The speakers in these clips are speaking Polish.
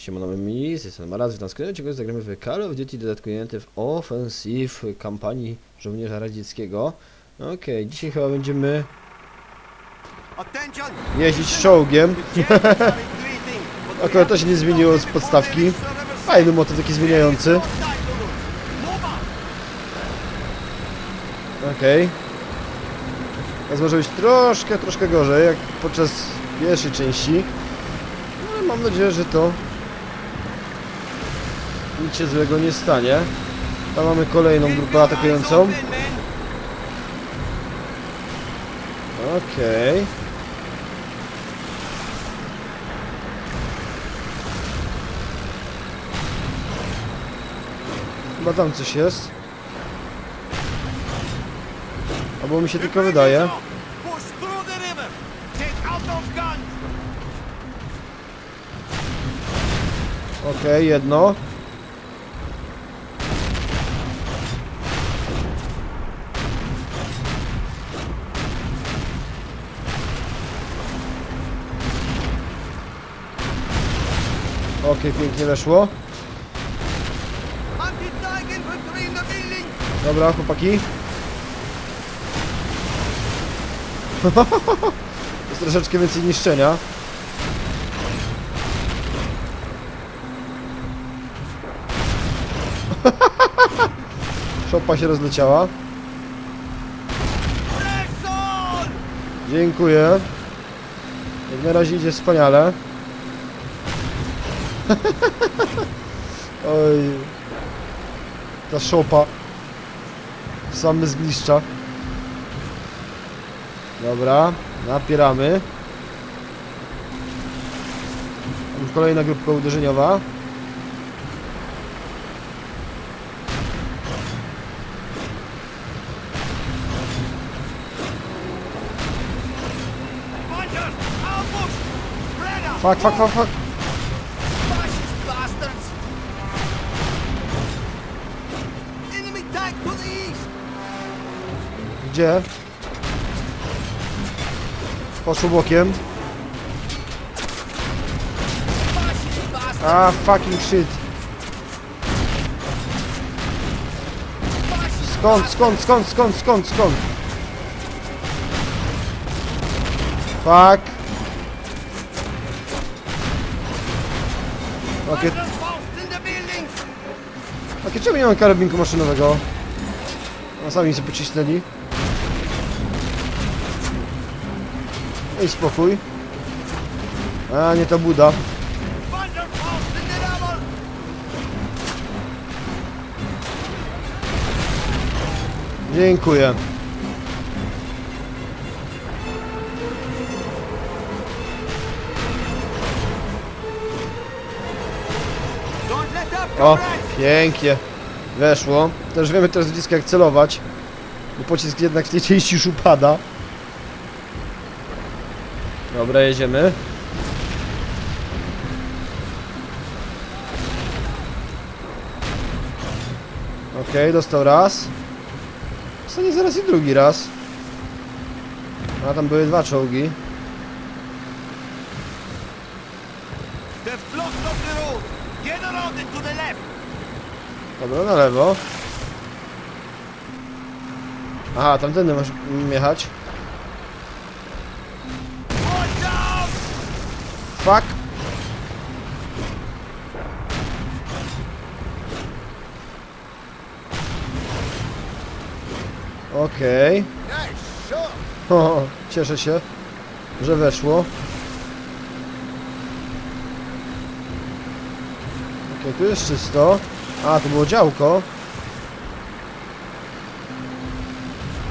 Siemano mi, z jestem Maraz, witam sklepie, czego zagramy w Call of Duty dodatkujęty w Offensive kampanii żołnierza radzieckiego. Okej, dzisiaj chyba będziemy jeździć czołgiem. Akurat to się nie zmieniło z podstawki. Fajny motyw taki zmieniający. Okej. Teraz może być troszkę, troszkę gorzej, jak podczas pierwszej części. No, mam nadzieję, że to nic się złego nie stanie. Tam mamy kolejną grupę atakującą. Okej. Chyba tam coś jest. Albo mi się tylko wydaje. Okej, jedno. Okej, pięknie weszło. Dobra, chłopaki. Jest troszeczkę więcej niszczenia. Szopa się rozleciała. Dziękuję. Jak na razie idzie wspaniale. Oj. Ta szopa. Same zgliszcza. Dobra, napieramy. Kolejna grupka uderzeniowa. Fuck, fuck, fuck, fuck. Gdzie? Poszło bokiem. A, fucking shit. Skąd, skąd, skąd, skąd, skąd, skąd? Fuck. Okej, the building! okay, czemu nie mam karabinku maszynowego? A sami sobie pocisnęli. Ej, spokój. A, nie ta buda. Dziękuję. O, pięknie. Weszło. Też wiemy teraz blisko jak celować. Bo pocisk jednak w tej części już upada. Dobra, jedziemy. Okej, dostał raz. Zostanie zaraz i drugi raz. A tam były dwa czołgi. Dobra, na lewo. Aha, tamtędy masz jechać. Fuck. Okej. Nice shot! O, Cieszę się, że weszło. Okej, tu jest czysto. A, to było działko.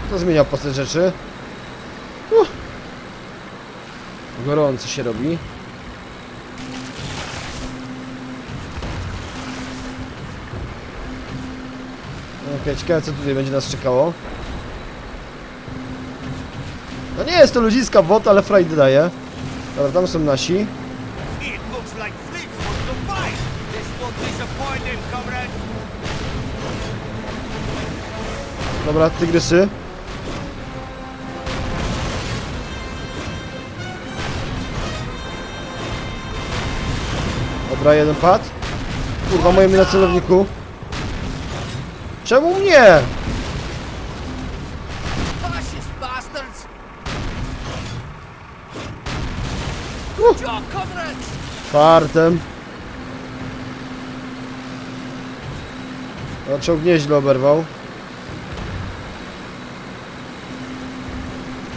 To zmienia postać rzeczy. Uh. Się robi. Okej, ciekawe co tutaj będzie nas czekało. No nie jest to ludziska bot, ale frajdy daje. Dobra, tam są nasi. Comrades! Dobra, tygrysy. Dobra, jeden pad. Kurwa, moje mi na celowniku. Czemu mnie? Fartem. Czołg nieźle oberwał.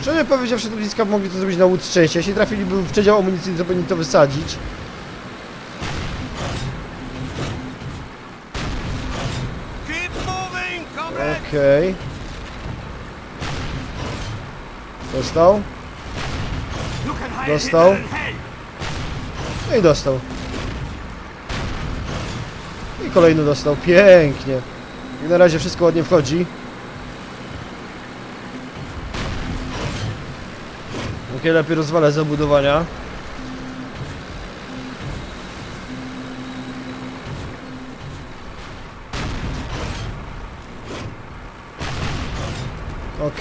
Szczerze powiedziawszy, do bliska mogli to zrobić na łód szczęścia. Jeśli trafiliby w przedział amunicyjny, to powinni to wysadzić. Okej. Dostał. Hide Dostał. Hell! No i dostał. I kolejny dostał. Pięknie. I na razie wszystko ładnie wchodzi. Ok, lepiej rozwalę zabudowania.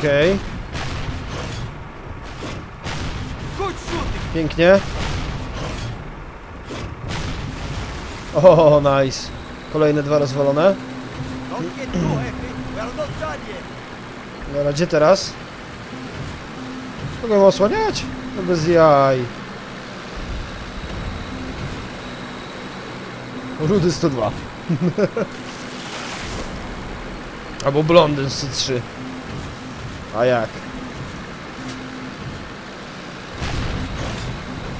Okej, pięknie. O, nice. Kolejne dwa rozwalone. Dobra, gdzie teraz? Mogę ją osłaniać? No bez jaj. Rudy 102. Albo blondyn 103. A jak?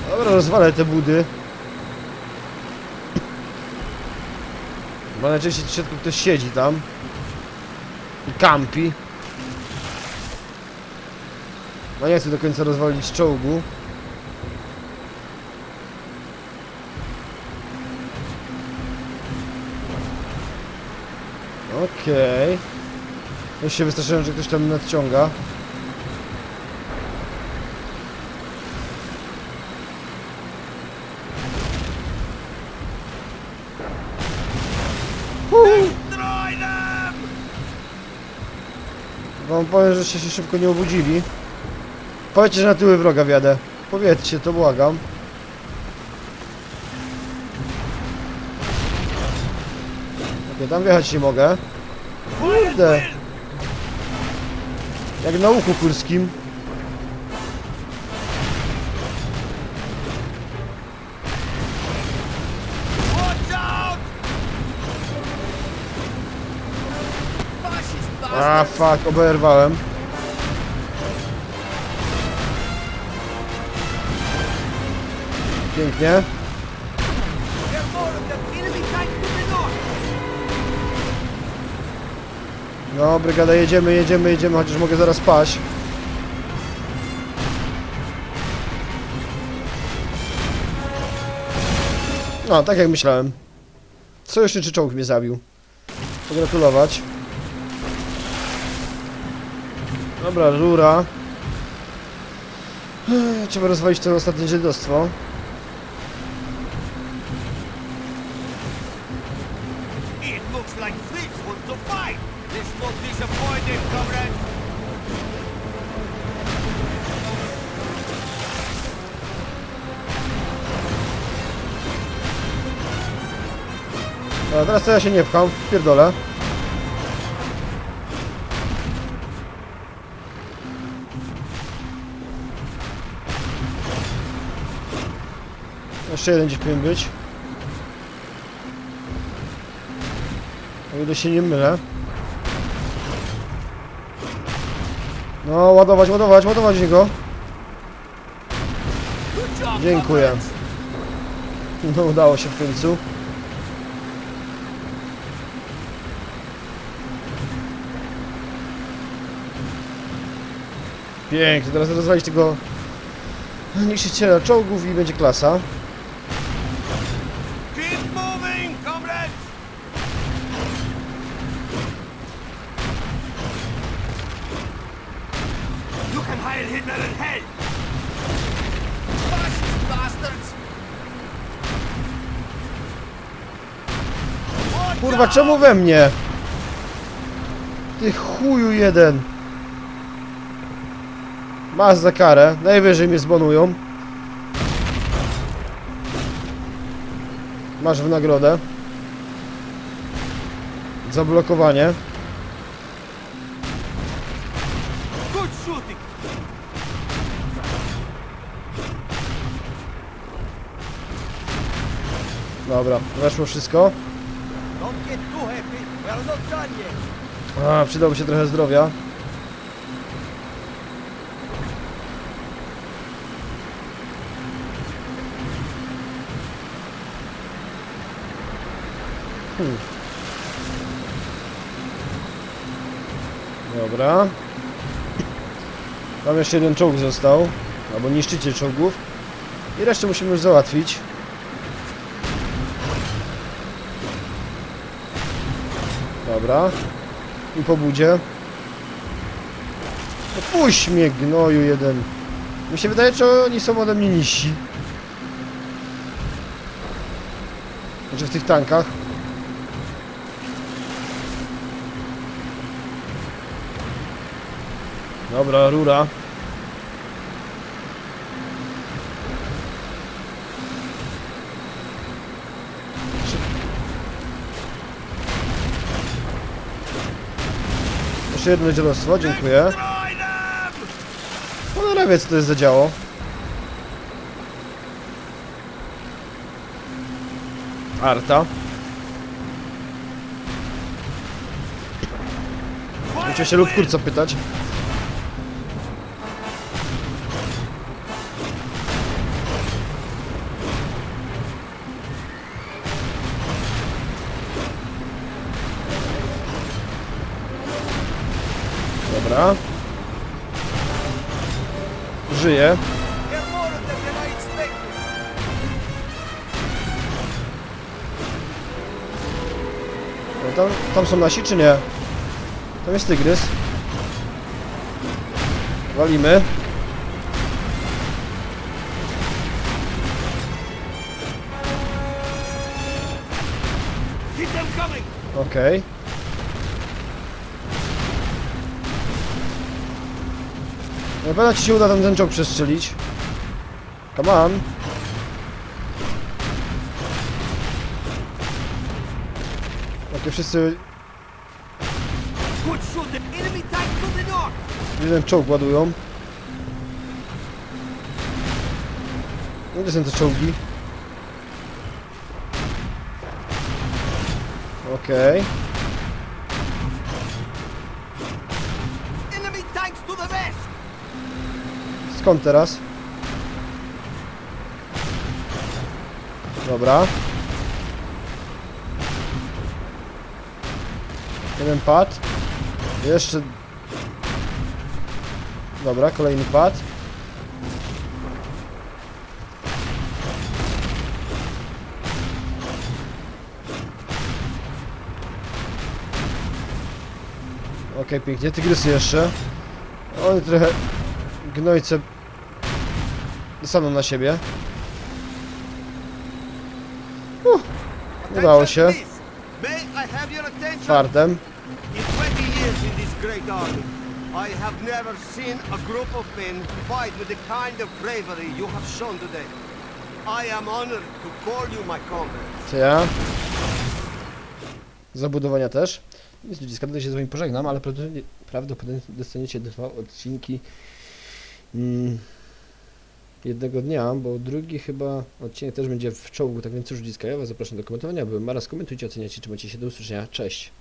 Dobra, rozwalę te budy. Bo najczęściej w środku ktoś siedzi tam. I kampi. No nie chcę do końca rozwalić czołgu. Okej. Już się wystraszyłem, że ktoś tam nadciąga. Wam powiem, że się szybko nie obudzili. Powiedzcie, że na tyły wroga wjadę. Powiedzcie, to błagam. Okej, tam wjechać nie mogę. Kurde. Jak na łuku kurskim. A, fuck, oberwałem. Pięknie. No, brygada, jedziemy, jedziemy, jedziemy, chociaż mogę zaraz paść. No, tak jak myślałem. Sojuszniczy czołg mnie zabił. Pogratulować. Dobra, rura. Trzeba rozwalić to ostatnie dziadostwo. Dobra, teraz to ja się nie pcham, pierdolę. Jeszcze jeden gdzieś powinien być. O ile się nie mylę. No, ładować, ładować, ładować job, Dziękuję. No, udało się w końcu. Pięknie, teraz rozwalić tego niszczyciela czołgów i będzie klasa. Kurwa, czemu we mnie? Ty chuju jeden. Masz za karę, najwyżej mnie zbanują. Masz w nagrodę. Zablokowanie. Dobra, weszło wszystko. A, przydałoby się trochę zdrowia. Dobra. Tam jeszcze jeden czołg został. Albo niszczyciel czołgów. I resztę musimy już załatwić. Dobra. I po budzie. No puść mnie, gnoju jeden. Mi się wydaje, że oni są ode mnie niżsi. Znaczy w tych tankach. Dobra, rura. Jeszcze jedno dzielostwo, dziękuję. Cholera co to jest za działo. Arta. Musicie się lub kurco pytać. Expected. No tam, tam są nasi czy nie? Tam jest tygrys. Walimy. Keep them Na pewno ci się uda tam ten czołg przestrzelić. Come on. Jakie wszyscy jeden czołg ładują. Gdzie są te czołgi? Okej. Enemy Skąd teraz? Dobra. Jeden pad. Jeszcze... Dobra, kolejny pad. Okej, pięknie. Tygrysy jeszcze. One trochę gnojce dostaną na siebie. Uh, udało się. May I have your attention? Fartem. In 20 years in this great army, I have never seen a group of men fight with the kind of bravery you have shown today. I am honored to call you my comrade. Ja. Zabudowania też. Więc ludziska, tutaj się z wami pożegnam, ale prawdopodobnie dostaniecie dwa odcinki mm, jednego dnia, bo drugi chyba odcinek też będzie w czołgu, tak więc cóż ludziska, ja was zapraszam do komentowania, byłem Maras, komentujcie, oceniajcie, trzymajcie się, do usłyszenia, cześć!